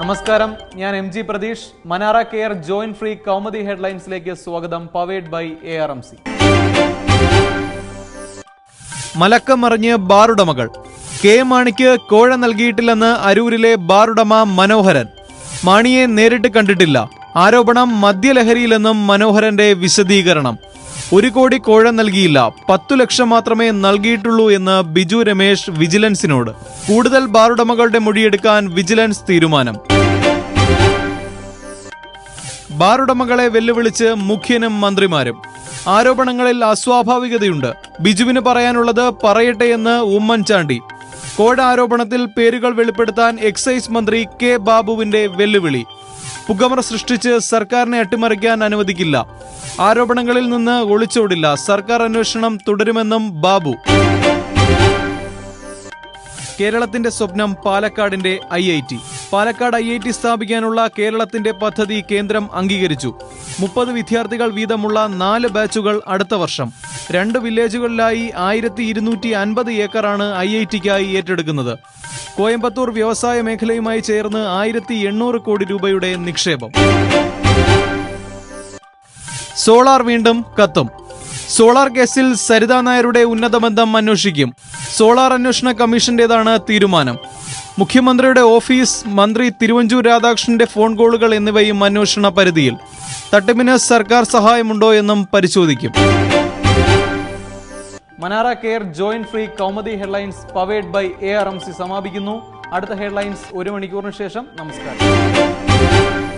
നമസ്കാരം. ഞാൻ M G Pratheesh. Manara care joint free Kaumudi ഹെഡ്ലൈൻസിലേക്ക് സ്വാഗതം. Powered by A R M C മലക്കമറിഞ്ഞ് ബാറുടമകൾ. K മാണിക്ക് കോഴ നൽകിയിട്ടില്ലെന്ന് അരൂരിലെ ബാറുടമ മനോഹരൻ. മാണിയെ നേരിട്ട് കണ്ടിട്ടില്ല. ആരോപണം മദ്യലഹരിയിലെന്നും മനോഹരന്റെ വിശദീകരണം. ഒരു കോടി കോഴ നൽകിയില്ല. പത്തു ലക്ഷം മാത്രമേ നൽകിയിട്ടുള്ളൂ എന്ന് ബിജു രമേശ് വിജിലൻസിനോട്. കൂടുതൽ ബാറുടമകളുടെ മൊഴിയെടുക്കാൻ വിജിലൻസ് തീരുമാനം. ബാറുടമകളെ വെല്ലുവിളിച്ച് മുഖ്യനും മന്ത്രിമാരും. ആരോപണങ്ങളിൽ അസ്വാഭാവികതയുണ്ട്. ബിജുവിന് പറയാനുള്ളത് പറയട്ടെ എന്ന് ഉമ്മൻചാണ്ടി കോഴ ആരോപണത്തിൽ പേരുകൾ വെളിപ്പെടുത്താൻ എക്സൈസ് മന്ത്രി കെ ബാബുവിന്റെ വെല്ലുവിളി. പുകമറ സൃഷ്ടിച്ച് സർക്കാരിനെ അട്ടിമറിക്കാൻ അനുവദിക്കില്ല. ആരോപണങ്ങളിൽ നിന്ന് ഒളിച്ചോടില്ല. സർക്കാർ അന്വേഷണം തുടരുമെന്നും ബാബു. കേരളത്തിന്റെ സ്വപ്നം പാലക്കാടിന്റെ I I T. Palakkad I I T സ്ഥാപിക്കാനുള്ള കേരളത്തിന്റെ പദ്ധതി കേന്ദ്രം അംഗീകരിച്ചു. മുപ്പത് വിദ്യാർത്ഥികൾ വീതമുള്ള നാല് ബാച്ചുകൾ അടുത്ത വർഷം. രണ്ട് വില്ലേജുകളിലായി ആയിരത്തി ഇരുന്നൂറ്റി അൻപത് ഏക്കറാണ് ഐ ഐ ടിക്കായി ഏറ്റെടുക്കുന്നത്. കോയമ്പത്തൂർ വ്യവസായ മേഖലയുമായി ചേർന്ന് ആയിരത്തി എണ്ണൂറ് കോടി രൂപയുടെ നിക്ഷേപം. സോളാർ വീണ്ടും കത്തും. സോളാർ കേസിൽ സരിതാ നായരുടെ ഉന്നത ബന്ധം അന്വേഷിക്കും. സോളാർ അന്വേഷണ കമ്മീഷന്റേതാണ് തീരുമാനം. മുഖ്യമന്ത്രിയുടെ ഓഫീസ് മന്ത്രി തിരുവഞ്ചൂർ രാധാകൃഷ്ണന്റെ ഫോൺ കോളുകൾ എന്നിവയും അന്വേഷണ പരിധിയിൽ. തട്ടിപ്പിന് സർക്കാർ സഹായമുണ്ടോ എന്നും പരിശോധിക്കും. Manara care joint free Kaumudi headlines powered by A R M C സമാപിക്കുന്നു. അടുത്ത ഹെഡ്ലൈൻസ് ഒരു മണിക്കൂറിന് ശേഷം. നമസ്കാരം.